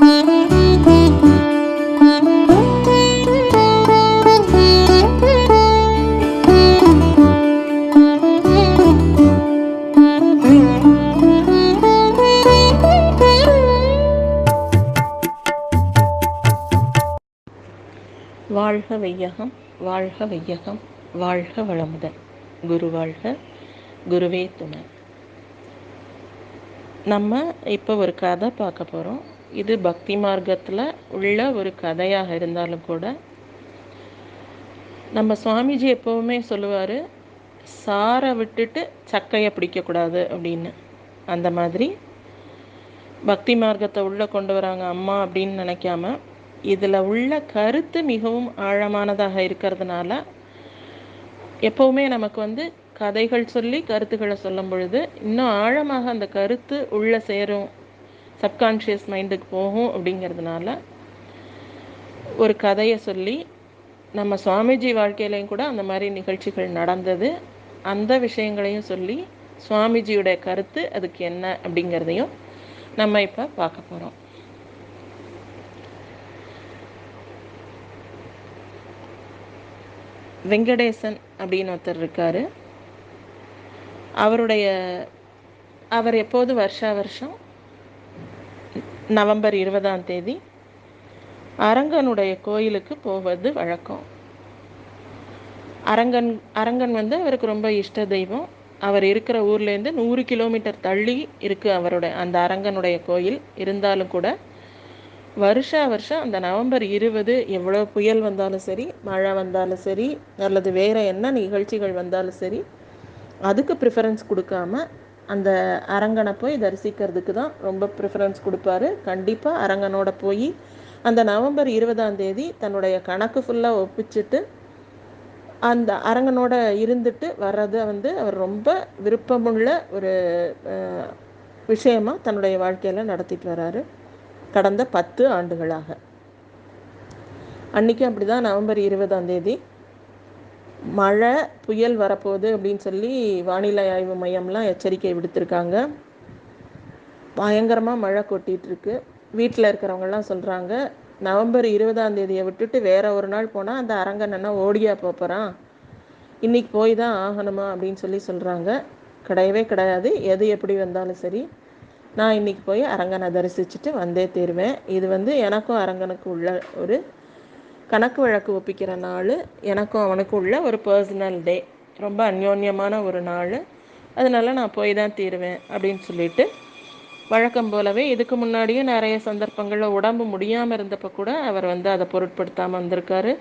வாழ்க வையகம் வாழ்க வையகம் வாழ்க வளமுடன். குரு வாழ்க குருவே துணை. நம்ம இப்போ ஒரு கதை பார்க்க போகிறோம் இது பக்தி மார்க்கத்தில் உள்ள ஒரு கதையாக இருந்தாலும் கூட நம்ம சுவாமிஜி எப்போவுமே சொல்லுவார் சாரை விட்டுட்டு சக்கையை பிடிக்கக்கூடாது அப்படின்னு. அந்த மாதிரி பக்தி மார்க்கத்தை உள்ளே கொண்டு வராங்க அம்மா அப்படின்னு நினைக்காம இதில் உள்ள கருத்து மிகவும் ஆழமானதாக இருக்கிறதுனால எப்போவுமே நமக்கு வந்து கதைகள் சொல்லி கருத்துக்களை சொல்லும் பொழுது இன்னும் ஆழமாக அந்த கருத்து உள்ளே சேரும் சப்கான்ஷியஸ் மைண்டுக்கு போகும் அப்படிங்கிறதுனால ஒரு கதையை சொல்லி நம்ம சுவாமிஜி வாழ்க்கையிலையும் கூட அந்த மாதிரி நிகழ்ச்சிகள் நடந்தது. அந்த விஷயங்களையும் சொல்லி சுவாமிஜியுடைய கருத்து அதுக்கு என்ன அப்படிங்கிறதையும் நம்ம இப்போ பார்க்க போகிறோம் வெங்கடேசன் அப்படின்னு ஒருத்தர் இருக்கார். அவருடைய அவர் எப்போது வருஷா வருஷம் நவம்பர் இருபதாம் தேதி அரங்கனுடைய கோயிலுக்கு போவது வழக்கம். அரங்கன் அரங்கன் வந்து அவருக்கு ரொம்ப இஷ்ட தெய்வம். அவர் இருக்கிற ஊர்லேருந்து நூறு கிலோமீட்டர் தள்ளி இருக்குது அவருடைய அந்த அரங்கனுடைய கோயில். இருந்தாலும் கூட வருஷா வருஷம் அந்த நவம்பர் இருபது எவ்வளோ புயல் வந்தாலும் சரி மழை வந்தாலும் சரி அல்லது வேறு என்ன நிகழ்ச்சிகள் வந்தாலும் சரி அதுக்கு ப்ரிஃபரன்ஸ் கொடுக்காம அந்த அரங்கனை போய் தரிசிக்கிறதுக்கு தான் ரொம்ப ப்ரிஃபரன்ஸ் கொடுப்பாரு. கண்டிப்பாக அரங்கனோட போய் அந்த நவம்பர் இருபதாம் தேதி தன்னுடைய கணக்கு ஃபுல்லாக ஒப்பிச்சுட்டு அந்த அரங்கனோட இருந்துட்டு வர்றதை வந்து அவர் ரொம்ப விருப்பமுள்ள ஒரு விஷயமாக தன்னுடைய வாழ்க்கையில் நடத்திட்டு வராரு. கடந்த பத்து ஆண்டுகளாக. அன்றைக்கும் அப்படி தான் நவம்பர் இருபதாம் தேதி மழை புயல் வரப்போகுது அப்படின்னு சொல்லி வானிலை ஆய்வு மையம்லாம் எச்சரிக்கை விடுத்திருக்காங்க. பயங்கரமாக மழை கொட்டிகிட்ருக்கு வீட்டில் இருக்கிறவங்கலாம் சொல்கிறாங்க நவம்பர் இருபதாம் தேதியை விட்டுட்டு வேற ஒரு நாள் போனால் அந்த அரங்கன்னா ஓடியா போகிறான் இன்றைக்கி போய் தான் ஆகணுமா அப்படின்னு சொல்லி சொல்கிறாங்க கிடையவே கிடையாது. எது எப்படி வந்தாலும் சரி நான் இன்றைக்கி போய் அரங்கனை தரிசிச்சுட்டு வந்தே தீருவேன். இது வந்து எனக்கும் அரங்கனுக்கு உள்ள ஒரு கணக்கு வழக்கு ஒப்பிக்கிற நாள் எனக்கும் அவனுக்கும் உள்ள ஒரு பர்சனல் டே ரொம்ப அந்யோன்யமான ஒரு நாள். அதனால நான் போய் தான் தீருவேன் அப்படின்னு சொல்லிட்டு வழக்கம் போலவே இதுக்கு முன்னாடியும் நிறைய சந்தர்ப்பங்களில் உடம்பு முடியாமல் இருந்தப்போ கூட அவர் வந்து அதை பொருட்படுத்தாமல் வந்திருக்காரு.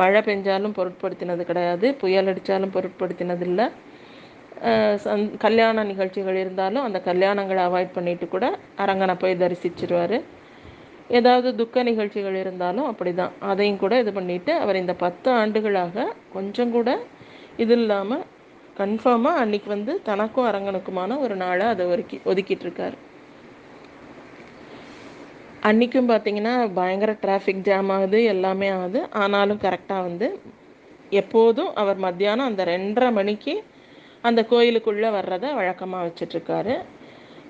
மழை பெஞ்சாலும் பொருட்படுத்தினது கிடையாது. புயல் அடித்தாலும் பொருட்படுத்தினதில்லை. சந் கல்யாண நிகழ்ச்சிகள் இருந்தாலும் அந்த கல்யாணங்களை அவாய்ட் பண்ணிட்டு கூட அரங்கனை போய் தரிசிச்சிருவார். ஏதாவது துக்க நிகழ்ச்சிகள் இருந்தாலும் அப்படி தான் அதையும் கூட இது பண்ணிவிட்டு அவர் இந்த பத்து ஆண்டுகளாக கொஞ்சம் கூட இது இல்லாமல் கன்ஃபார்மாக அன்னைக்கு வந்து தனக்கும் அரங்கனுக்குமான ஒரு நாளை அதை ஒதுக்கி ஒதுக்கிட்டு இருக்கார். அன்றைக்கும் பார்த்தீங்கன்னா பயங்கர டிராஃபிக் ஜாம் ஆகுது எல்லாமே ஆகுது. ஆனாலும் கரெக்டாக வந்து எப்போதும் அவர் மத்தியானம் அந்த ரெண்டரை மணிக்கு அந்த கோயிலுக்குள்ளே வர்றதை வழக்கமாக வச்சிட்ருக்காரு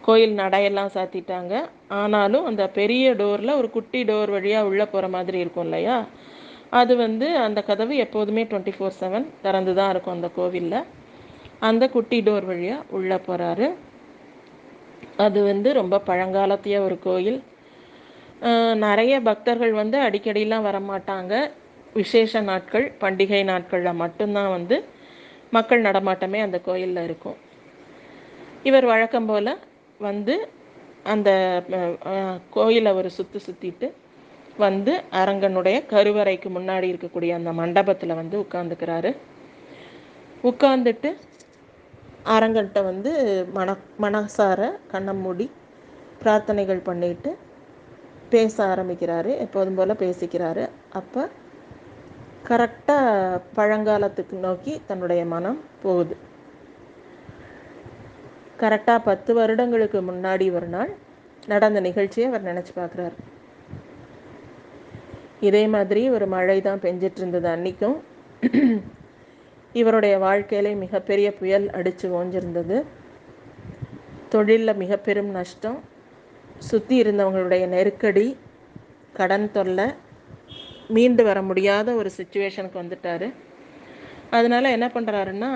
கோயில் நடையெல்லாம் சாத்திட்டாங்க. ஆனாலும் அந்த பெரிய டோரில் ஒரு குட்டி டோர் வழியாக உள்ளே போகிற மாதிரி இருக்கும் இல்லையா? அது வந்து அந்த கதவு எப்போதுமே டுவெண்ட்டி ஃபோர் செவன் திறந்து தான் இருக்கும் அந்த கோவிலில். அந்த குட்டி டோர் வழியாக உள்ளே போகிறாரு அது வந்து ரொம்ப பழங்காலத்திய ஒரு கோயில். நிறைய பக்தர்கள் வந்து அடிக்கடிலாம் வரமாட்டாங்க. விசேஷ நாட்கள் பண்டிகை நாட்களில் மட்டும்தான் வந்து மக்கள் நடமாட்டமே அந்த கோயிலில் இருக்கும். இவர் வழக்கம் போல் வந்து அந்த கோயிலை ஒரு சுற்றி சுற்றிட்டு வந்து அரங்கனுடைய கருவறைக்கு முன்னாடி இருக்கக்கூடிய அந்த மண்டபத்தில் வந்து உட்காந்துக்கிறாரு உட்காந்துட்டு அரங்கன்ட்ட வந்து மன மனசார கண்ணம் மூடி பிரார்த்தனைகள் பண்ணிட்டு பேச ஆரம்பிக்கிறாரு. எப்போதும் போல் பேசிக்கிறாரு. அப்போ கரெக்டாக பழங்காலத்துக்கு நோக்கி தன்னுடைய மனம் போகுது. கரெக்டாக பத்து வருடங்களுக்கு முன்னாடி ஒரு நாள் நடந்த நிகழ்ச்சியை அவர் நினச்சி பார்க்குறாரு. இதே மாதிரி ஒரு மழை தான் பெஞ்சிட்டு இருந்தது அன்றைக்கும் இவருடைய வாழ்க்கையிலே மிகப்பெரிய புயல் அடித்து ஓஞ்சிருந்தது. தொழிலில் மிக பெரும் நஷ்டம். சுற்றி இருந்தவங்களுடைய நெருக்கடி கடன் தொல்லை மீண்டு வர முடியாத ஒரு சுச்சுவேஷனுக்கு வந்துட்டார். அதனால் என்ன பண்ணுறாருன்னா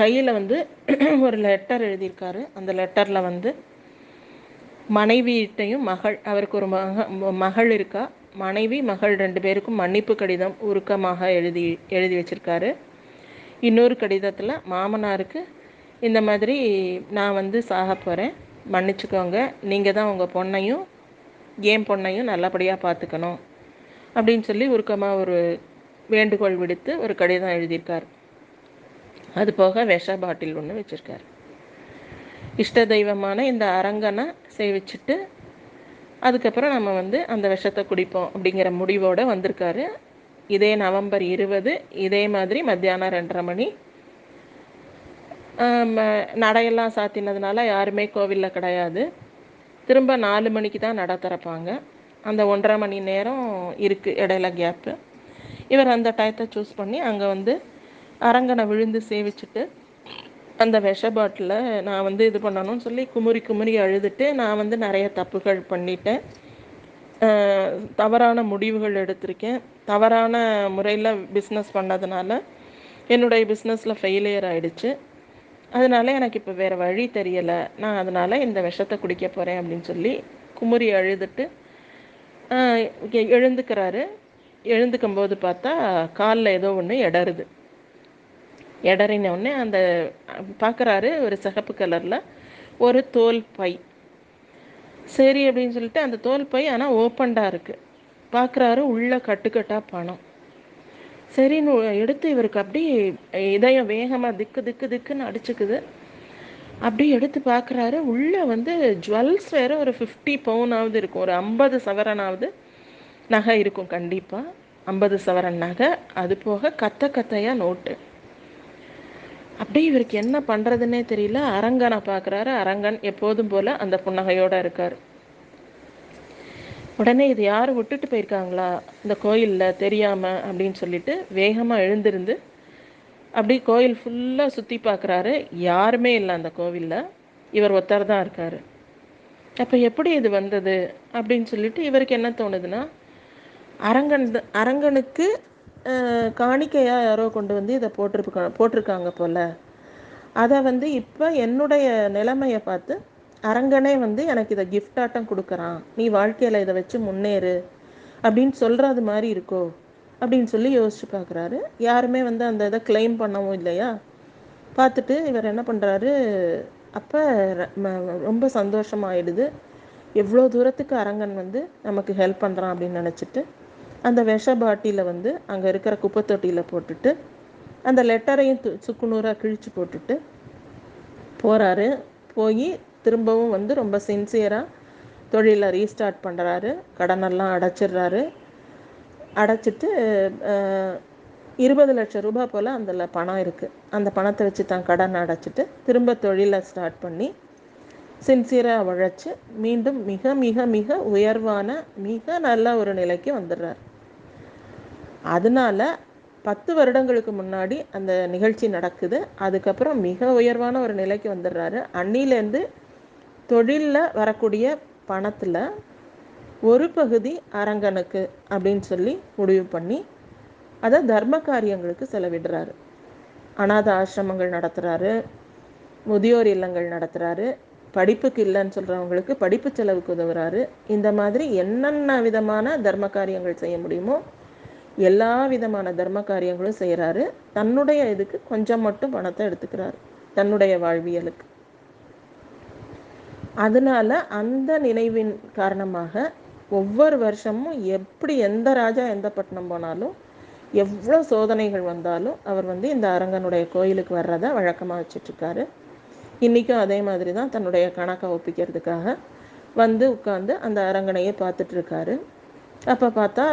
கையில் வந்து ஒரு லெட்டர் எழுதியிருக்காரு. அந்த லெட்டரில் வந்து மனைவியிட்டையும் மகள் அவருக்கு ஒரு மக மகள் இருக்கா? மனைவி மகள் ரெண்டு பேருக்கும் மன்னிப்பு கடிதம் உருக்கமாக எழுதி எழுதி வச்சிருக்காரு. இன்னொரு கடிதத்தில் மாமனாருக்கு இந்த மாதிரி நான் வந்து சாக போகிறேன் மன்னிச்சுக்கோங்க. நீங்கள் தான் உங்கள் பொண்ணையும் என் பொண்ணையும் நல்லபடியாக பார்த்துக்கணும் அப்படின்னு சொல்லி உருக்கமாக ஒரு வேண்டுகோள் விடுத்து ஒரு கடிதம் எழுதியிருக்கார். அது போக விஷ பாட்டில் ஒன்று வச்சுருக்கார். இஷ்ட தெய்வமான இந்த அரங்கனை சேவிச்சுட்டு அதுக்கப்புறம் நம்ம வந்து அந்த விஷத்தை குடிப்போம் அப்படிங்கிற முடிவோடு வந்திருக்காரு. இதே நவம்பர் இருபது இதே மாதிரி மத்தியானம் ரெண்டரை மணி. நடையெல்லாம் சாத்தினதுனால யாருமே கோவிலில் கிடையாது. திரும்ப நாலு மணிக்கு தான் நட திறப்பாங்க. அந்த ஒன்றரை மணி நேரம் இருக்குது இடையில கேப்பு இவர் அந்த டயத்தை சூஸ் பண்ணி அங்கே வந்து அரங்கனை விழுந்து சேவிச்சுட்டு அந்த விஷ பாட்டிலை நான் வந்து இது பண்ணணும்னு சொல்லி குமுறி குமுறி அழுதுட்டு நான் வந்து நிறைய தப்புகள் பண்ணிட்டேன். தவறான முடிவுகள் எடுத்திருக்கேன். தவறான முறையில் பிஸ்னஸ் பண்ணதுனால என்னுடைய பிஸ்னஸில் ஃபெயிலியர் ஆகிடுச்சு அதனால எனக்கு இப்போ வேறு வழி தெரியலை. நான் அதனால் இந்த விஷத்தை குடிக்க போகிறேன் அப்படின்னு சொல்லி குமுறி அழுதுட்டு எழுந்துக்கிறாரு. எழுந்துக்கும் போது பார்த்தா காலில் ஏதோ ஒன்று இடருது இடறின உடனே அந்த பார்க்குறாரு ஒரு சிகப்பு கலரில் ஒரு தோல் பை. சரி அப்படின்னு சொல்லிட்டு அந்த தோல் பை ஆனால் ஓப்பன்டாக இருக்குது பார்க்குறாரு உள்ளே கட்டுக்கட்டாக பணம். சரின்னு எடுத்து இவருக்கு அப்படியே இதயம் வேகமாக திக்கு திக்கு திக்குன்னு அடிச்சுக்குது. அப்படியே எடுத்து பார்க்குறாரு உள்ளே வந்து ஜுவல்ஸ் வேறு ஒரு ஃபிஃப்டி பவுனாவது இருக்கும். ஒரு ஐம்பது சவரனாவது நகை இருக்கும் கண்டிப்பாக ஐம்பது சவரன் நகை. அது போக கத்த கத்தையாக நோட்டு. அப்படியே இவருக்கு என்ன பண்ணுறதுன்னே தெரியல. அரங்கனை பார்க்குறாரு. அரங்கன் எப்போதும் போல் அந்த புன்னகையோடு இருக்கார். உடனே இது யார் விட்டுட்டு போயிருக்காங்களா? இந்த கோயிலில் தெரியாமல் அப்படின்னு சொல்லிட்டு வேகமாக எழுந்திருந்து அப்படி கோயில் ஃபுல்லாக சுற்றி பார்க்குறாரு. யாருமே இல்லை அந்த கோவிலில். இவர் ஒருத்தர் தான் இருக்கார். அப்போ எப்படி இது வந்தது? அப்படின்னு சொல்லிட்டு இவருக்கு என்ன தோணுதுன்னா அரங்கன் அரங்கனுக்கு காணிக்கையாக யாரோ கொண்டு வந்து இதை போட்டிருக்கா போட்டிருக்காங்க போல். அதை வந்து இப்போ என்னுடைய நிலைமையை பார்த்து அரங்கனே வந்து எனக்கு இதை கிஃப்டாட்டம் கொடுக்குறான். நீ வாழ்க்கையில் இதை வச்சு முன்னேறு. அப்படின்னு சொல்கிறது மாதிரி இருக்கோ? அப்படின்னு சொல்லி யோசிச்சு பார்க்குறாரு யாருமே வந்து அந்த இதை கிளைம் பண்ணவும் இல்லையா? பார்த்துட்டு இவர் என்ன பண்ணுறாரு அப்போ ரொம்ப சந்தோஷமாயிடுது. எவ்வளோ தூரத்துக்கு அரங்கன் வந்து நமக்கு ஹெல்ப் பண்ணுறான் அப்படின்னு நினச்சிட்டு அந்த விஷ பாட்டியில் வந்து அங்கே இருக்கிற குப்பை தொட்டியில் போட்டுட்டு அந்த லெட்டரையும் சுக்குநூறாக கிழிச்சு போட்டுட்டு போகிறாரு போய் திரும்பவும் வந்து ரொம்ப சின்சியராக தொழிலை ரீஸ்டார்ட் பண்ணுறாரு கடனெல்லாம் அடைச்சிடுறாரு. அடைச்சிட்டு இருபது லட்சம் ரூபாய் போல் அதில் பணம் இருக்குது அந்த பணத்தை வச்சு தான் கடன் அடைச்சிட்டு திரும்ப தொழிலை ஸ்டார்ட் பண்ணி சின்சியராக உழைச்சி மீண்டும் மிக மிக மிக உயர்வான மிக நல்ல ஒரு நிலைக்கு வந்துடுறார். அதனால பத்து வருடங்களுக்கு முன்னாடி அந்த நிகழ்ச்சி நடக்குது. அதுக்கப்புறம் மிக உயர்வான ஒரு நிலைக்கு வந்துடுறாரு. அன்னிலேருந்து தொழிலில் வரக்கூடிய பணத்தில் ஒரு பகுதி அரங்கனுக்கு அப்படின்னு சொல்லி முடிவு பண்ணி அதை தர்ம காரியங்களுக்கு செலவிடுறாரு. அநாத ஆசிரமங்கள் நடத்துகிறாரு முதியோர் இல்லங்கள் நடத்துகிறாரு படிப்புக்கு இல்லைன்னு சொல்கிறவங்களுக்கு படிப்பு செலவுக்கு உதவுறாரு. இந்த மாதிரி என்னென்ன விதமான தர்ம காரியங்கள் செய்ய முடியுமோ எல்லா விதமான தர்ம காரியங்களும் செய்கிறாரு தன்னுடைய இதுக்கு கொஞ்சம் மட்டும் பணத்தை எடுத்துக்கிறாரு தன்னுடைய வாழ்வியலுக்கு. அதனால அந்த நினைவின் காரணமாக ஒவ்வொரு வருஷமும் எப்படி எந்த ராஜா எந்த பட்டணம் போனாலும் எவ்வளோ சோதனைகள் வந்தாலும் அவர் வந்து இந்த அரங்கனுடைய கோயிலுக்கு வர்றதை வழக்கமாக வச்சிட்ருக்காரு இன்றைக்கும் அதே மாதிரி தான் தன்னுடைய கணக்கை ஒப்பிக்கிறதுக்காக வந்து உட்காந்து அந்த அரங்கனையே பார்த்துட்ருக்காரு. அப்போ பார்த்தா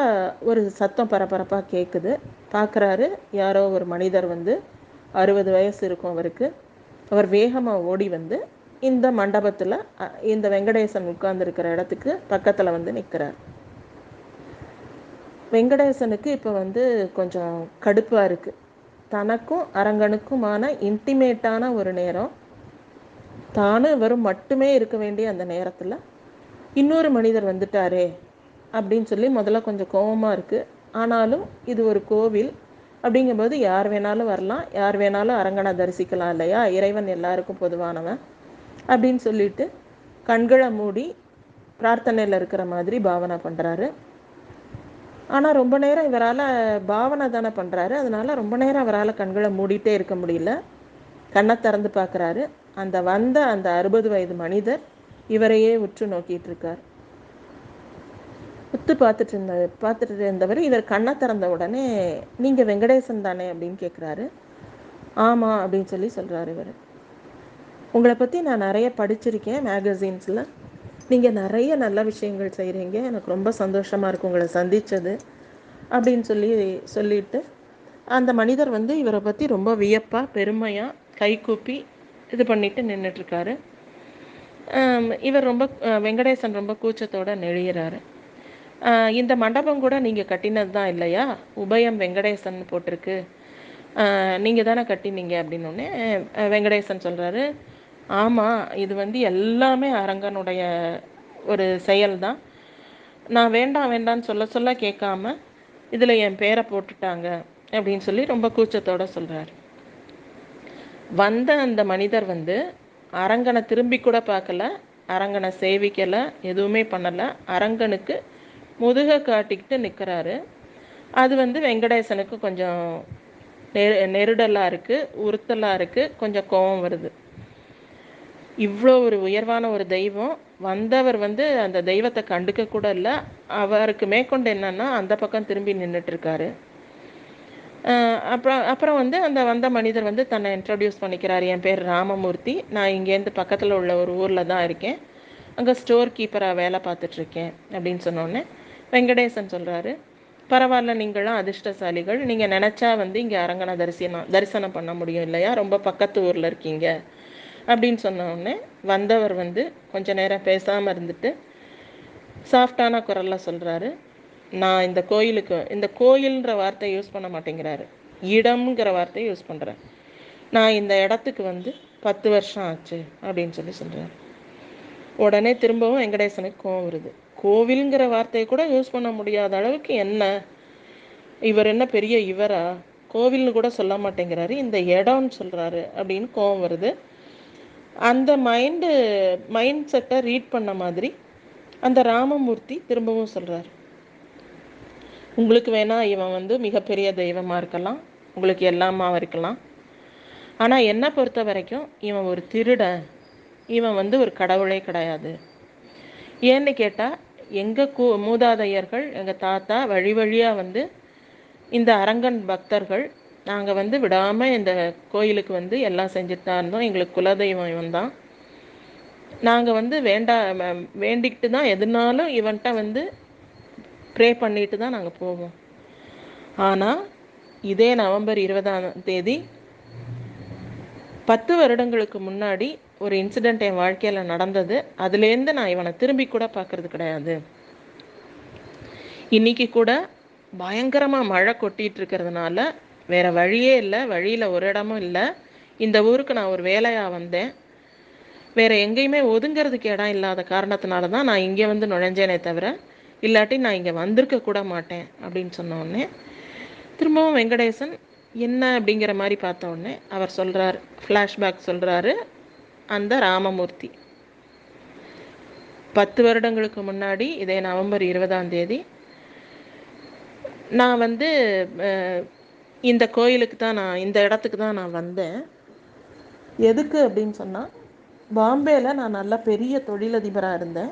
ஒரு சத்தம் பரபரப்பாக கேட்குது பார்க்குறாரு யாரோ ஒரு மனிதர் வந்து அறுபது வயசு இருக்கும் அவருக்கு. அவர் வேகமாக ஓடி வந்து இந்த மண்டபத்தில் இந்த வெங்கடேசன் உட்கார்ந்துருக்கிற இடத்துக்கு பக்கத்தில் வந்து நிற்கிறார் வெங்கடேசனுக்கு இப்போ வந்து கொஞ்சம் கடுப்பாக இருக்குது தனக்கும் அரங்கனுக்குமான இன்டிமேட்டான ஒரு நேரம் தானும் வெறும் மட்டுமே இருக்க வேண்டிய அந்த நேரத்தில் இன்னொரு மனிதர் வந்துட்டாரே அப்படின்னு சொல்லி முதல்ல கொஞ்சம் கோபமாக இருக்குது ஆனாலும் இது ஒரு கோவில். அப்படிங்கும்போது யார் வேணாலும் வரலாம். யார் வேணாலும் அரங்கனை தரிசிக்கலாம் இல்லையா? இறைவன் எல்லாருக்கும் பொதுவானவன் அப்படின்னு சொல்லிட்டு கண்களை மூடி பிரார்த்தனையில் இருக்கிற மாதிரி பாவனை பண்ணுறாரு ஆனால் ரொம்ப நேரம் இவரால் பாவனை தானே பண்ணுறாரு அதனால் ரொம்ப நேரம் அவரால் கண்களை மூடிட்டே இருக்க முடியல. கண்ணை திறந்து பார்க்குறாரு. அந்த வந்த அந்த அறுபது வயது மனிதர் இவரையே உற்று நோக்கிட்டு இருக்கார் உத்து பார்த்துட்டு இருந்த பார்த்துட்டு இருந்தவர் இவர் கண்ணை திறந்த உடனே நீங்கள் வெங்கடேசன் தானே? அப்படின்னு கேட்குறாரு ஆமாம் அப்படின்னு சொல்லி சொல்கிறாரு இவர். உங்களை பற்றி நான் நிறைய படிச்சிருக்கேன் மேகசின்ஸில் நீங்கள் நிறைய நல்ல விஷயங்கள் செய்கிறீங்க எனக்கு ரொம்ப சந்தோஷமாக இருக்கும் உங்களை சந்தித்தது அப்படின்னு சொல்லி சொல்லிட்டு அந்த மனிதர் வந்து இவரை பற்றி ரொம்ப வியப்பாக பெருமையாக கைகூப்பி இது பண்ணிட்டு நின்றுட்டுருக்காரு இவர் ரொம்ப வெங்கடேசன் ரொம்ப கூச்சத்தோடு நெழிகிறாரு இந்த மண்டபம் கூட நீங்கள் கட்டினது தான் இல்லையா? உபயம் வெங்கடேசன் போட்டிருக்கு. நீங்கள் தானே கட்டினீங்க அப்படின்னோடனே வெங்கடேசன் சொல்கிறாரு ஆமாம் இது வந்து எல்லாமே அரங்கனுடைய ஒரு செயல் தான் நான் வேண்டாம் வேண்டாம்னு சொல்ல சொல்ல கேட்காம இதில் என் பேரை போட்டுட்டாங்க அப்படின்னு சொல்லி ரொம்ப கூச்சத்தோடு சொல்கிறாரு வந்த அந்த மனிதர் வந்து அரங்கனை திரும்பி கூட பார்க்கல அரங்கனை சேவிக்கலை எதுவுமே பண்ணலை. அரங்கனுக்கு முதுக காட்டிக்கிட்டு நிற்கிறாரு அது வந்து வெங்கடேசனுக்கு கொஞ்சம் நெரு நெருடலாக இருக்குது உறுத்தலாக இருக்குது கொஞ்சம் கோபம் வருது. இவ்வளோ ஒரு உயர்வான ஒரு தெய்வம். வந்தவர் வந்து அந்த தெய்வத்தை கண்டுக்க கூட இல்லை. அவருக்கு மேற்கொண்டு என்னன்னா அந்த பக்கம் திரும்பி நின்றுட்டு இருக்காரு. அப்புறம் அப்புறம் வந்து அந்த வந்த மனிதர் வந்து தன்னை இன்ட்ரடியூஸ் பண்ணிக்கிறார். என் பேர் ராமமூர்த்தி. நான் இங்கேருந்து பக்கத்தில் உள்ள ஒரு ஊரில் தான் இருக்கேன். அங்கே ஸ்டோர் கீப்பராக வேலை பார்த்துட்ருக்கேன் அப்படின்னு சொன்னோடனே வெங்கடேசன் சொல்கிறாரு பரவாயில்ல நீங்களும் அதிர்ஷ்டசாலிகள். நீங்கள் நினச்சா வந்து இங்கே அரங்கனை தரிசனம் தரிசனம் பண்ண முடியும் இல்லையா? ரொம்ப பக்கத்து ஊரில் இருக்கீங்க அப்படின்னு சொன்னோடனே வந்தவர் வந்து கொஞ்ச நேரம் பேசாமல் இருந்துட்டு சாஃப்டான குரலில் சொல்கிறாரு நான் இந்த கோயிலுக்கு இந்த கோயில்ன்ற வார்த்தையை யூஸ் பண்ண மாட்டேங்கிறாரு. இடம்ங்கிற வார்த்தையை யூஸ் பண்ணுறேன் நான் இந்த இடத்துக்கு வந்து பத்து வருஷம் ஆச்சு அப்படின்னு சொல்லி சொல்கிறார் உடனே திரும்பவும் வெங்கடேசனுக்கு கோவம் வருது. கோவில்ங்கிற வார்த்தையை கூட யூஸ் பண்ண முடியாத அளவுக்கு என்ன? இவர் என்ன பெரிய இவரா? கோவில்னு கூட சொல்ல மாட்டேங்கிறாரு. இந்த இடம்னு சொல்கிறாரு அப்படின்னு கோவம் வருது. அந்த மைண்டு மைண்ட் செட்டை ரீட் பண்ண மாதிரி அந்த ராமமூர்த்தி திரும்பவும் சொல்கிறார் உங்களுக்கு வேணால் இவன் வந்து மிகப்பெரிய தெய்வமாக இருக்கலாம். உங்களுக்கு எல்லாமாவும் இருக்கலாம். ஆனால் என்னை பொறுத்த வரைக்கும் இவன் ஒரு திருடன் இவன் வந்து ஒரு கடவுளே கிடையாது. ஏன்னு கேட்டால் எங்கள் கூ மூதாதையர்கள் எங்கள் தாத்தா வழி வழியாக வந்து இந்த அரங்கன் பக்தர்கள் நாங்கள் வந்து விடாமல் இந்த கோயிலுக்கு வந்து எல்லாம் செஞ்சுட்டு தான் இருந்தோம். எங்களுக்கு குலதெய்வம் இவன் தான் நாங்கள் வந்து வேண்டா வேண்டிக்கிட்டு தான் எதுனாலும் இவன்கிட்ட வந்து ப்ரே பண்ணிட்டு தான் நாங்கள் போவோம். ஆனால் இதே நவம்பர் இருபதாம் தேதி பத்து வருடங்களுக்கு முன்னாடி ஒரு இன்சிடெண்ட் என் வாழ்க்கையில் நடந்தது. அதுலேருந்து நான் இவனை திரும்பி கூட பார்க்கறது கிடையாது. இன்னைக்கு கூட பயங்கரமாக மழை கொட்டிகிட்டு இருக்கிறதுனால வேற வழியே இல்லை வழியில் ஒரு இடமும் இல்லை. இந்த ஊருக்கு நான் ஒரு வேலையாக வந்தேன். வேற எங்கேயுமே ஒதுங்கிறதுக்கு இடம் இல்லாத காரணத்தினால தான் நான் இங்கே வந்து நுழைஞ்சேனே தவிர இல்லாட்டி நான் இங்கே வந்திருக்க கூட மாட்டேன் அப்படின்னு சொன்னோடனே திரும்பவும் வெங்கடேசன் என்ன? அப்படிங்கிற மாதிரி பார்த்தோடனே அவர் சொல்கிறார் ஃப்ளாஷ்பேக் சொல்கிறாரு அந்த ராமமூர்த்தி. பத்து வருடங்களுக்கு முன்னாடி இதே நவம்பர் இருபதாம் தேதி நான் வந்து இந்த கோயிலுக்கு தான் நான் இந்த இடத்துக்கு தான் நான் வந்தேன். எதுக்கு அப்படின்னு சொன்னால் பாம்பேயில் நான் நல்ல பெரிய தொழிலதிபராக இருந்தேன்.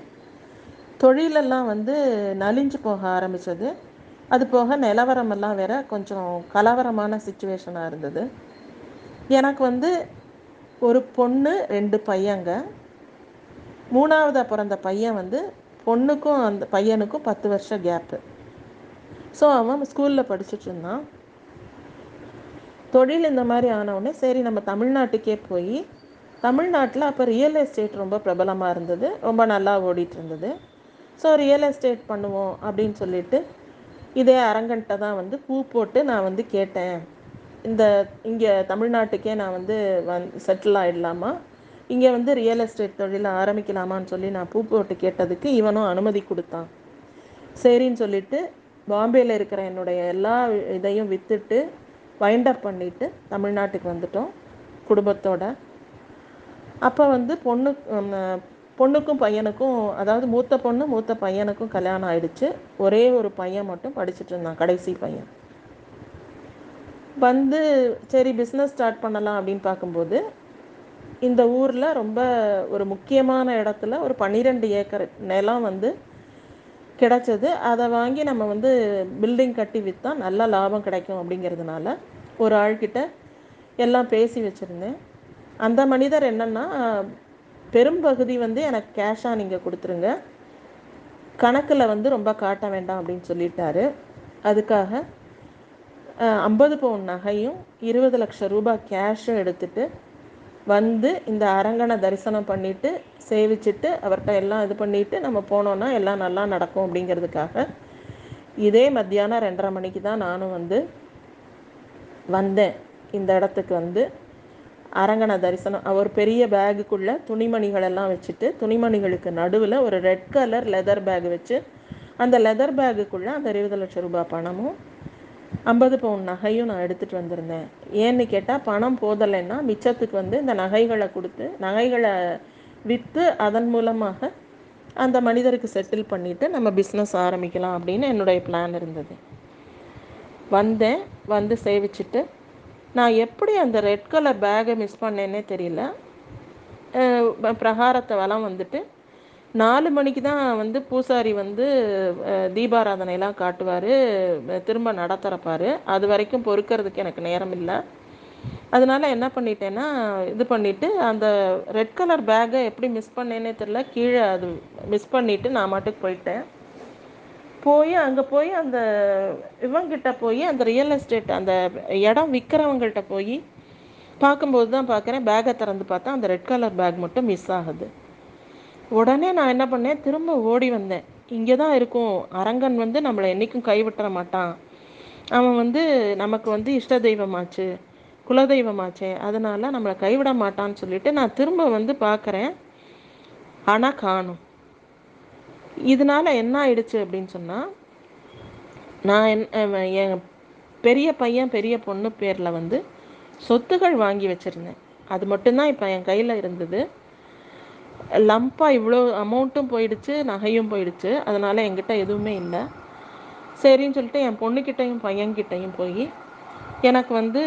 தொழிலெல்லாம் வந்து நலிஞ்சு போக ஆரம்பித்தது அது போக நிலவரமெல்லாம் வேற கொஞ்சம் கலவரமான சுச்சுவேஷனாக இருந்தது. எனக்கு வந்து ஒரு பொண்ணு ரெண்டு பையங்க. மூணாவதாக பிறந்த பையன் வந்து பொண்ணுக்கும் அந்த பையனுக்கும் பத்து வருஷம் கேப்பு ஸோ அவன் ஸ்கூலில் படிச்சுட்டு இருந்தான். தொழில் இந்த மாதிரி ஆனவுடனே சரி நம்ம தமிழ்நாட்டுக்கே போய் தமிழ்நாட்டில் அப்போ ரியல் எஸ்டேட் ரொம்ப பிரபலமாக இருந்தது. ரொம்ப நல்லா ஓடிட்டு இருந்தது. ஸோ ரியல் எஸ்டேட் பண்ணுவோம் அப்படின்னு சொல்லிட்டு இதே அரங்கன்ட்ட தான் வந்து பூ போட்டு நான் வந்து கேட்டேன். இந்த இங்கே தமிழ்நாட்டுக்கே நான் வந்து வந் செட்டில் ஆகிடலாமா இங்கே வந்து ரியல் எஸ்டேட் தொழில் ஆரம்பிக்கலாமான்னு சொல்லி நான் பூ போட்டு கேட்டதுக்கு இவனும் அனுமதி கொடுத்தான். சரின்னு சொல்லிட்டு பாம்பேயில் இருக்கிற என்னுடைய எல்லா இதையும் விற்றுட்டு வைண்டப் பண்ணிவிட்டு தமிழ்நாட்டுக்கு வந்துட்டோம் குடும்பத்தோட. அப்போ வந்து பொண்ணு பொண்ணுக்கும் பையனுக்கும் அதாவது மூத்த பொண்ணு மூத்த பையனுக்கும் கல்யாணம் ஆயிடுச்சு. ஒரே ஒரு பையன் மட்டும் படிச்சுட்டு இருந்தான் கடைசி பையன். வந்து சரி பிஸ்னஸ் ஸ்டார்ட் பண்ணலாம் அப்படின்னு பார்க்கும்போது இந்த ஊரில் ரொம்ப ஒரு முக்கியமான இடத்துல ஒரு பன்னிரெண்டு ஏக்கர் நிலம் வந்து கிடச்சது. அதை வாங்கி நம்ம வந்து பில்டிங் கட்டி விற்றா நல்ல லாபம் கிடைக்கும் அப்படிங்கிறதுனால ஒரு ஆள்கிட்ட எல்லாம் பேசி வச்சுருந்தேன். அந்த மனிதர் என்னென்னா பெரும்பகுதி வந்து எனக்கு கேஷாக நீங்கள் கொடுத்துருங்க. கணக்கில் வந்து ரொம்ப காட்ட வேண்டாம் அப்படின்னு சொல்லிட்டாரு. அதுக்காக ஐம்பது பவுன் நகையும் இருபது லட்சம் ரூபாய் கேஷும் எடுத்துட்டு வந்து இந்த அரங்கனை தரிசனம் பண்ணிவிட்டு சேவிச்சுட்டு அவர்கிட்ட எல்லாம் இது பண்ணிவிட்டு நம்ம போனோன்னா எல்லாம் நல்லா நடக்கும் அப்படிங்கிறதுக்காக இதே மத்தியானம் ரெண்டரை மணிக்கு தான் நானும் வந்து வந்தேன். இந்த இடத்துக்கு வந்து அரங்கன தரிசனம். ஒரு பெரிய பேகுக்குள்ளே துணிமணிகள் எல்லாம் வச்சுட்டு துணிமணிகளுக்கு நடுவில் ஒரு ரெட் கலர் லெதர் பேக் வச்சு அந்த லெதர் பேகுக்குள்ளே அந்த இருபது லட்சம் ரூபாய் பணமும் ஐம்பது பவுன் நகையும் நான் எடுத்துகிட்டு வந்திருந்தேன். ஏன்னு கேட்டால் பணம் போதலைன்னா மிச்சத்துக்கு வந்து இந்த நகைகளை கொடுத்து நகைகளை விற்று அதன் மூலமாக அந்த மனிதருக்கு செட்டில் பண்ணிவிட்டு நம்ம பிஸ்னஸ் ஆரம்பிக்கலாம் அப்படின்னு என்னுடைய பிளான் இருந்தது. வந்தேன் வந்து சேவிச்சுட்டு நான் எப்படி அந்த ரெட் கலர் பேகை மிஸ் பண்ணேன்னே தெரியல. பிரகாரத்தை வலம் வந்துட்டு நாலு மணிக்கு தான் வந்து பூசாரி வந்து தீபாராதனையெல்லாம் காட்டுவார் திரும்ப நட அது வரைக்கும் பொறுக்கிறதுக்கு எனக்கு நேரம் இல்லை. அதனால் என்ன பண்ணிட்டேன்னா இது பண்ணிவிட்டு அந்த ரெட் கலர் பேக்கை எப்படி மிஸ் பண்ணேனே தெரில கீழே அது மிஸ் பண்ணிவிட்டு நான் மாட்டுக்கு போயிட்டேன். போய் அங்கே போய் அந்த இவங்கிட்ட போய் அந்த ரியல் எஸ்டேட் அந்த இடம் விற்கிறவங்கள்ட்ட போய் பார்க்கும்போது தான் பார்க்குறேன். பேக்கை திறந்து பார்த்தா அந்த ரெட் கலர் பேக் மட்டும் மிஸ் ஆகுது. உடனே நான் என்ன பண்ணேன்? திரும்ப ஓடி வந்தேன். இங்கே தான் இருக்கும். அரங்கன் வந்து நம்மளை என்றைக்கும் கைவிட்டுற மாட்டான். அவன் வந்து நமக்கு வந்து இஷ்ட தெய்வமாச்சு குலதெய்வமாச்சே அதனால் நம்மளை கைவிட மாட்டான்னு சொல்லிட்டு நான் திரும்ப வந்து பார்க்குறேன். ஆனால் காணும். இதனால என்ன ஆயிடுச்சு அப்படின்னு சொன்னால் நான் என் என் பெரிய பையன் பெரிய பொண்ணு பேரில் வந்து சொத்துகள் வாங்கி வச்சுருந்தேன். அது மட்டும்தான் இப்போ என் கையில் இருந்தது. லம்பாக இவ்வளோ அமௌண்ட்டும் போயிடுச்சு நகையும் போயிடுச்சு. அதனால் என்கிட்ட எதுவுமே இல்லை. சரின்னு சொல்லிட்டு என் பொண்ணுக்கிட்டையும் பையன்கிட்டையும் போய் எனக்கு வந்து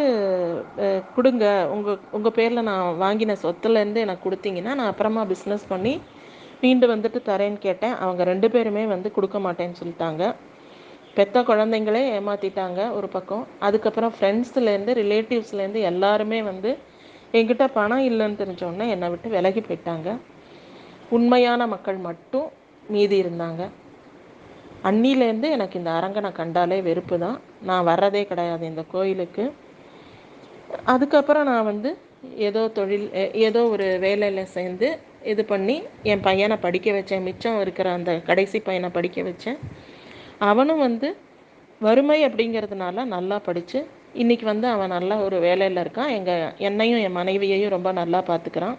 கொடுங்க. உங்கள் உங்கள் பேரில் நான் வாங்கின சொத்துலேருந்து எனக்கு கொடுத்தீங்கன்னா நான் அப்புறமா பிஸ்னஸ் பண்ணி மீண்டு வந்துட்டு தரேன்னு கேட்டேன். அவங்க ரெண்டு பேருமே வந்து கொடுக்க மாட்டேன்னு சொல்லிட்டாங்க. பெத்த குழந்தைங்களே ஏமாற்றிட்டாங்க ஒரு பக்கம். அதுக்கப்புறம் ஃப்ரெண்ட்ஸ்லேருந்து ரிலேட்டிவ்ஸ்லேருந்து எல்லாருமே வந்து என்கிட்ட பணம் இல்லைன்னு தெரிஞ்சோடனே என்னை விட்டு விலகி போயிட்டாங்க. உண்மையான மக்கள் மட்டும் மீதி இருந்தாங்க. அன்னிலேருந்து எனக்கு இந்த அரங்கனை கண்டாலே வெறுப்பு தான். நான் வர்றதே கிடையாது இந்த கோயிலுக்கு. அதுக்கப்புறம் நான் வந்து ஏதோ தொழில் ஏதோ ஒரு வேலையில் சேர்ந்து இது பண்ணி என் பையனை படிக்க வச்சேன். மிச்சம் இருக்கிற அந்த கடைசி பையனை படிக்க வச்சேன். அவனும் வந்து வறுமை அப்படிங்கிறதுனால நல்லா படித்து இன்னைக்கு வந்து அவன் நல்லா ஒரு வேலையில் இருக்கான். எங்கள் என்னையும் என் மனைவியையும் ரொம்ப நல்லா பார்த்துக்கிறான்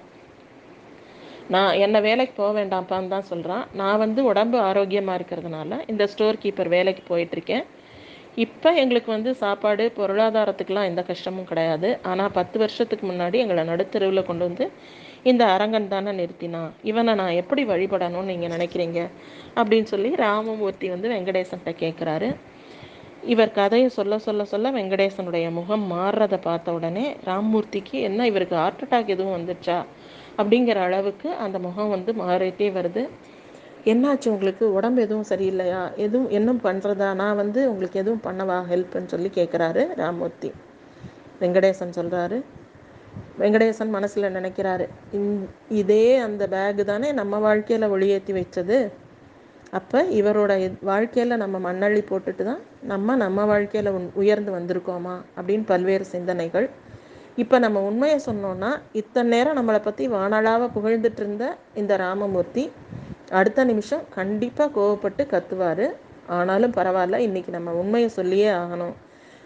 நான் என்னை வேலைக்கு போக வேண்டாம்ப்பான்னு தான் சொல்கிறான் நான் வந்து உடம்பு ஆரோக்கியமாக இருக்கிறதுனால இந்த ஸ்டோர் கீப்பர் வேலைக்கு போயிட்டுருக்கேன். இப்போ எங்களுக்கு வந்து சாப்பாடு பொருளாதாரத்துக்கெலாம் எந்த கஷ்டமும் கிடையாது. ஆனால் பத்து வருஷத்துக்கு முன்னாடி எங்களை நடுத்தெருவில் கொண்டு வந்து இந்த அரங்கன் தானே நிறுத்தினான் இவனை நான் எப்படி வழிபடணும்னு நீங்கள் நினைக்கிறீங்க? அப்படின்னு சொல்லி ராமமூர்த்தி வந்து வெங்கடேசன்கிட்ட கேட்குறாரு இவர் கதையை சொல்ல சொல்ல சொல்ல வெங்கடேசனுடைய முகம் மாறுறதை பார்த்த உடனே ராம்மூர்த்திக்கு என்ன இவருக்கு ஹார்ட் அட்டாக் எதுவும் வந்துடுச்சா அப்படிங்கிற அளவுக்கு அந்த முகம் வந்து மாறிட்டே வருது. என்னாச்சு உங்களுக்கு? உடம்பு எதுவும் சரியில்லையா? எதுவும் என்ன பண்ணுறதா நான் வந்து உங்களுக்கு எதுவும் பண்ணவா? ஹெல்ப்னு சொல்லி கேட்குறாரு ராமமூர்த்தி. வெங்கடேசன் சொல்கிறாரு வெங்கடேசன் மனசில் நினைக்கிறாரு இந்- இதே அந்த பேகு தானே நம்ம வாழ்க்கையில் ஒளியேற்றி வச்சது. அப்போ இவரோட வாழ்க்கையில் நம்ம மண்ணள்ளி போட்டுட்டு தான் நம்ம நம்ம வாழ்க்கையில் உயர்ந்து வந்திருக்கோமா அப்படின்னு பல்வேறு சிந்தனைகள். இப்போ நம்ம உண்மையை சொன்னோன்னா இத்தனை நேரம் நம்மளை பற்றி வானளாவ புகழ்ந்துட்டு இருந்த இந்த ராமமூர்த்தி அடுத்த நிமிஷம் கண்டிப்பாக கோவப்பட்டு கத்துவார். ஆனாலும் பரவாயில்ல இன்னைக்கு நம்ம உண்மையை சொல்லியே ஆகணும்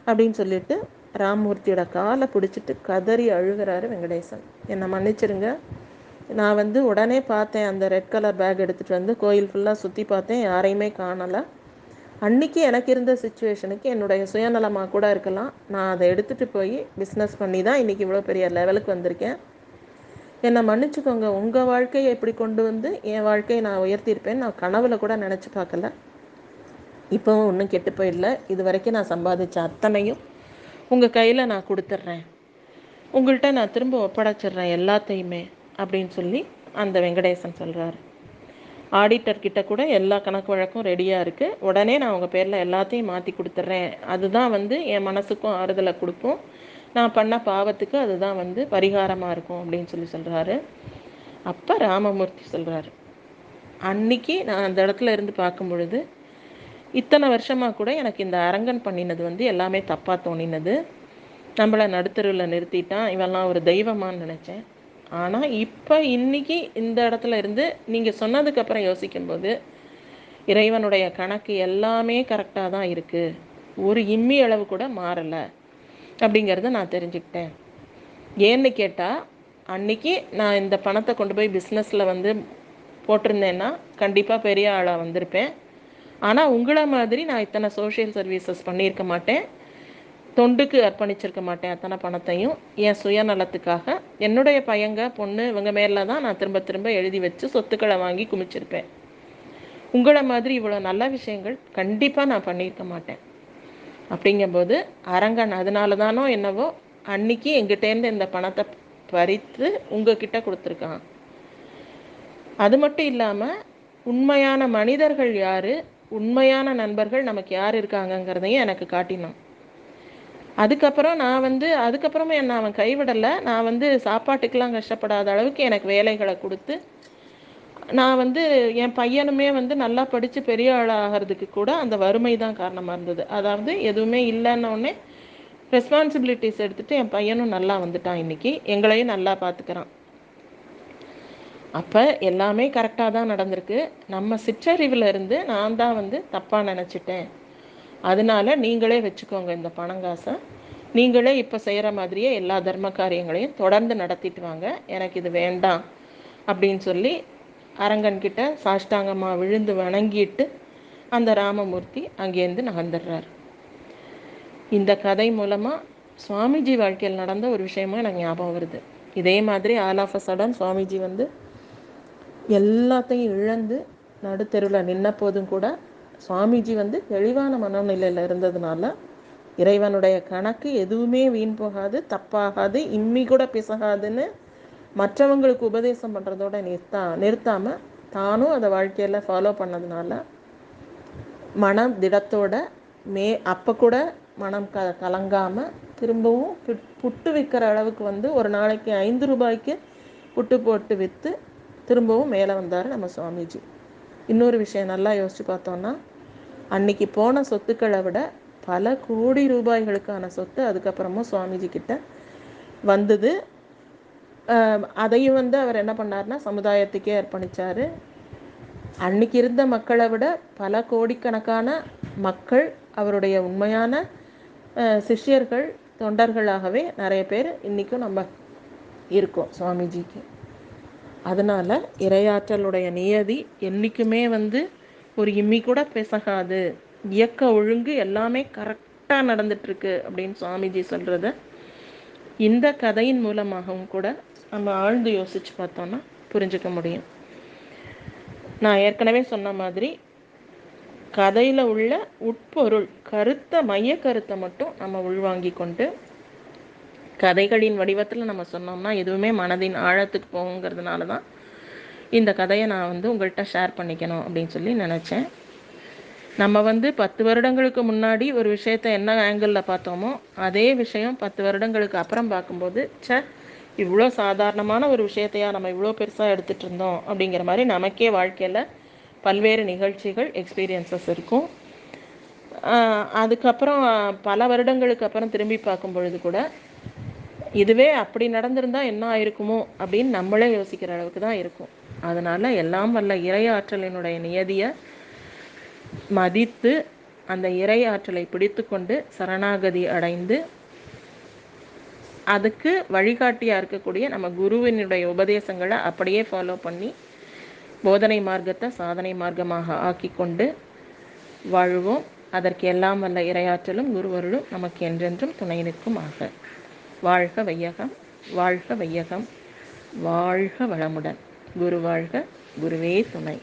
அப்படின்னு சொல்லிட்டு ராமமூர்த்தியோட காலை பிடிச்சிட்டு கதறி அழுகிறாரு வெங்கடேசன். என்னை மன்னிச்சிருங்க. நான் வந்து உடனே பார்த்தேன் அந்த ரெட் கலர் பேக் எடுத்துகிட்டு வந்து கோயில் ஃபுல்லாக சுற்றி பார்த்தேன் யாரையுமே காணலை. அன்னைக்கு எனக்கு இருந்த சுச்சுவேஷனுக்கு என்னுடைய சுயநலமாக கூட இருக்கலாம். நான் அதை எடுத்துகிட்டு போய் பிஸ்னஸ் பண்ணி தான் இன்றைக்கி இவ்வளோ பெரிய லெவலுக்கு வந்திருக்கேன். என்னை மன்னிச்சுக்கோங்க. உங்கள் வாழ்க்கையை எப்படி கொண்டு வந்து என் வாழ்க்கையை நான் உயர்த்தியிருப்பேன் நான் கனவுல கூட நினச்சி பார்க்கல. இப்போவும் ஒன்றும் கெட்டு போயிடல. இது வரைக்கும் நான் சம்பாதிச்ச அத்தனையும் உங்கள் கையில் நான் கொடுத்துட்றேன் உங்கள்கிட்ட நான் திரும்ப ஒப்படைச்சிடுறேன் எல்லாத்தையுமே அப்படின்னு சொல்லி அந்த வெங்கடேசன் சொல்கிறாரு ஆடிட்டர் கிட்ட கூட எல்லா கணக்கு வழக்கும் ரெடியாக இருக்குது உடனே நான் உங்கள் பேரில் எல்லாத்தையும் மாற்றி கொடுத்துட்றேன் அதுதான் வந்து என் மனசுக்கும் ஆறுதலை கொடுக்கும். நான் பண்ண பாவத்துக்கு அதுதான் வந்து பரிகாரமாக இருக்கும் அப்படின்னு சொல்லி சொல்கிறாரு அப்போ ராமமூர்த்தி சொல்கிறாரு அன்னைக்கு நான் அந்த இடத்துல இருந்து பார்க்கும் பொழுது இத்தனை வருஷமாக கூட எனக்கு இந்த அரங்கன் பண்ணினது வந்து எல்லாமே தப்பாக தோணினது. நம்மளை நடுத்தருவில் நிறுத்திட்டான். இவெல்லாம் ஒரு தெய்வமான்னு நினச்சேன். ஆனால் இப்போ இன்னைக்கு இந்த இடத்துல இருந்து நீங்கள் சொன்னதுக்கப்புறம் யோசிக்கும்போது இறைவனுடைய கணக்கு எல்லாமே கரெக்டாக தான் இருக்குது ஒரு இம்மி அளவு கூட மாறலை அப்படிங்கிறத நான் தெரிஞ்சுக்கிட்டேன். ஏன்னு கேட்டால் அன்னைக்கு நான் இந்த பணத்தை கொண்டு போய் பிஸ்னஸில் வந்து போட்டிருந்தேன்னா கண்டிப்பாக பெரிய ஆளாக வந்திருப்பேன். ஆனால் உங்களை மாதிரி நான் இத்தனை சோஷியல் சர்வீசஸ் பண்ணியிருக்க மாட்டேன். தொண்டுக்கு அர்ப்பணிச்சிருக்க மாட்டேன் அத்தனை பணத்தையும். என் சுயநலத்துக்காக. என்னுடைய பையங்க பொண்ணு இவங்க மேலே தான் நான் திரும்ப திரும்ப எழுதி வச்சு சொத்துக்களை வாங்கி குமிச்சிருப்பேன். உங்களை மாதிரி இவ்வளோ நல்ல விஷயங்கள் கண்டிப்பாக நான் பண்ணியிருக்க மாட்டேன். அப்படிங்கும்போது அரங்கன் அதனால தானோ என்னவோ அன்னைக்கு எங்கிட்டேருந்து இந்த பணத்தை பறித்து உங்ககிட்ட கொடுத்துருக்கான். அது மட்டும் இல்லாமல் உண்மையான மனிதர்கள் யார்? உண்மையான நண்பர்கள் நமக்கு யார் இருக்காங்கங்கிறதையும் எனக்கு காட்டினான். அதுக்கப்புறம் நான் வந்து அதுக்கப்புறமே என்னை அவன் கைவிடலை. நான் வந்து சாப்பாட்டுக்கெலாம் கஷ்டப்படாத அளவுக்கு எனக்கு வேலைகளை கொடுத்து நான் வந்து என் பையனுமே வந்து நல்லா படித்து பெரிய ஆளாகிறதுக்கு கூட அந்த வறுமை தான் காரணமாக இருந்தது. அதாவது எதுவுமே இல்லைன்னொடனே ரெஸ்பான்சிபிலிட்டிஸ் எடுத்துகிட்டு என் பையனும் நல்லா வந்துட்டான் இன்றைக்கி எங்களையும் நல்லா பார்த்துக்கிறான் அப்போ எல்லாமே கரெக்டாக தான் நடந்திருக்கு. நம்ம சிற்றறிவில் இருந்து நான் தான் வந்து தப்பாக நினச்சிட்டேன். அதனால நீங்களே வச்சுக்கோங்க இந்த பணங்காசை. நீங்களே இப்போ செய்கிற மாதிரியே எல்லா தர்ம காரியங்களையும் தொடர்ந்து நடத்திட்டு வாங்க. எனக்கு இது வேண்டாம் அப்படின்னு சொல்லி அரங்கன்கிட்ட சாஷ்டாங்கமாக விழுந்து வணங்கிட்டு அந்த ராமமூர்த்தி அங்கேருந்து நகர்ந்துடுறார். இந்த கதை மூலமாக சுவாமிஜி வாழ்க்கையில் நடந்த ஒரு விஷயமும் எனக்கு ஞாபகம் வருது. இதே மாதிரி all of a sudden Swamiji வந்து எல்லாத்தையும் இழந்து நடுத்தெருவில் நின்ன போதும் கூட சுவாமிஜி வந்து தெளிவான மனநிலையில் இருந்ததுனால இறைவனுடைய கணக்கு எதுவுமே வீண் போகாது தப்பாகாது இம்மி கூட பிசகாதுன்னு மற்றவங்களுக்கு உபதேசம் பண்ணுறதோட நிறுத்தா நிறுத்தாமல் தானும் அதை வாழ்க்கையில் ஃபாலோ பண்ணதுனால மனம் திடத்தோட மே அப்போ கூட மனம் க கலங்காமல் திரும்பவும் புட்டு விற்கிற அளவுக்கு வந்து ஒரு நாளைக்கு ஐந்து ரூபாய்க்கு புட்டு போட்டு விற்று திரும்பவும் மேலே வந்தார் நம்ம சுவாமிஜி. இன்னொரு விஷயம் நல்லா யோசித்து பார்த்தோன்னா அன்னைக்கு போன சொத்துக்களை விட பல கோடி ரூபாய்களுக்கான சொத்து அதுக்கப்புறமும் சுவாமிஜி கிட்ட வந்தது. அதையும் வந்து அவர் என்ன பண்ணார்னா சமுதாயத்துக்கே அர்ப்பணித்தார் அன்னைக்கு இருந்த மக்களை விட பல கோடிக்கணக்கான மக்கள் அவருடைய உண்மையான சிஷ்யர்கள் தொண்டர்களாகவே நிறைய பேர் இன்றைக்கும் நம்ம இருக்கோம் சுவாமிஜிக்கு. அதனால் இரையாற்றலுடைய நியதி என்றைக்குமே வந்து ஒரு இம்மி கூட பிசகாது. இயக்க ஒழுங்கு எல்லாமே கரெக்டாக நடந்துட்டுருக்கு அப்படின்னு சுவாமிஜி சொல்கிறத இந்த கதையின் மூலமாகவும் கூட நம்ம ஆழ்ந்து யோசித்து பார்த்தோன்னா புரிஞ்சுக்க முடியும். நான் ஏற்கனவே சொன்ன மாதிரி கதையில் உள்ள உட்பொருள் கருத்தை மைய கருத்தை மட்டும் நம்ம உள்வாங்கி கொண்டு கதைகளின் வடிவத்தில் நம்ம சொன்னோம்னா எதுவுமே மனதின் ஆழத்துக்கு போகுங்கிறதுனால தான் இந்த கதையை நான் வந்து உங்கள்கிட்ட ஷேர் பண்ணிக்கணும் அப்படின்னு சொல்லி நினச்சேன். நம்ம வந்து பத்து வருடங்களுக்கு முன்னாடி ஒரு விஷயத்தை என்ன ஆங்கிளில் பார்த்தோமோ அதே விஷயம் பத்து வருடங்களுக்கு அப்புறம் பார்க்கும்போது ச இவ்வளோ சாதாரணமான ஒரு விஷயத்தையா நம்ம இவ்வளோ பெருசாக எடுத்துகிட்டு இருந்தோம் அப்படிங்கிற மாதிரி நமக்கே வாழ்க்கையில் பல்வேறு நிகழ்ச்சிகள் எக்ஸ்பீரியன்சஸ் இருக்கும். அதுக்கப்புறம் பல வருடங்களுக்கு அப்புறம் திரும்பி பார்க்கும் பொழுது கூட இதுவே அப்படி நடந்திருந்தால் என்ன ஆயிருக்குமோ அப்படின்னு நம்மளே யோசிக்கிற அளவுக்கு தான் இருக்கும். அதனால் எல்லாம் வல்ல இறை ஆற்றலினுடைய நியதியை மதித்து அந்த இறை ஆற்றலை பிடித்து கொண்டு சரணாகதி அடைந்து அதுக்கு வழிகாட்டியாக இருக்கக்கூடிய நம்ம குருவினுடைய உபதேசங்களை அப்படியே ஃபாலோ பண்ணி போதனை மார்க்கத்தை சாதனை மார்க்கமாக ஆக்கி கொண்டு வாழ்வோம். அதற்கு எல்லாம் வல்ல இரையாற்றலும் குருவருளும் நமக்கு என்றென்றும் துணை ஆக வாழ்க வையகம் வாழ்க வையகம் வாழ்க வளமுடன். குரு வாழ்க குருவே துணை.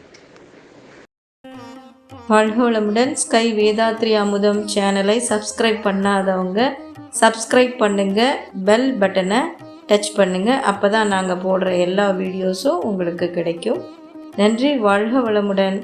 வாழ்க வளமுடன். ஸ்கை வேதாத்ரி அமுதம் சேனலை சப்ஸ்கிரைப் பண்ணாதவங்க சப்ஸ்கிரைப் பண்ணுங்க பெல் பட்டனை டச் பண்ணுங்க. அப்போ தான் நாங்கள் போடுற எல்லா வீடியோஸும் உங்களுக்கு கிடைக்கும். நன்றி வாழ்க வளமுடன்.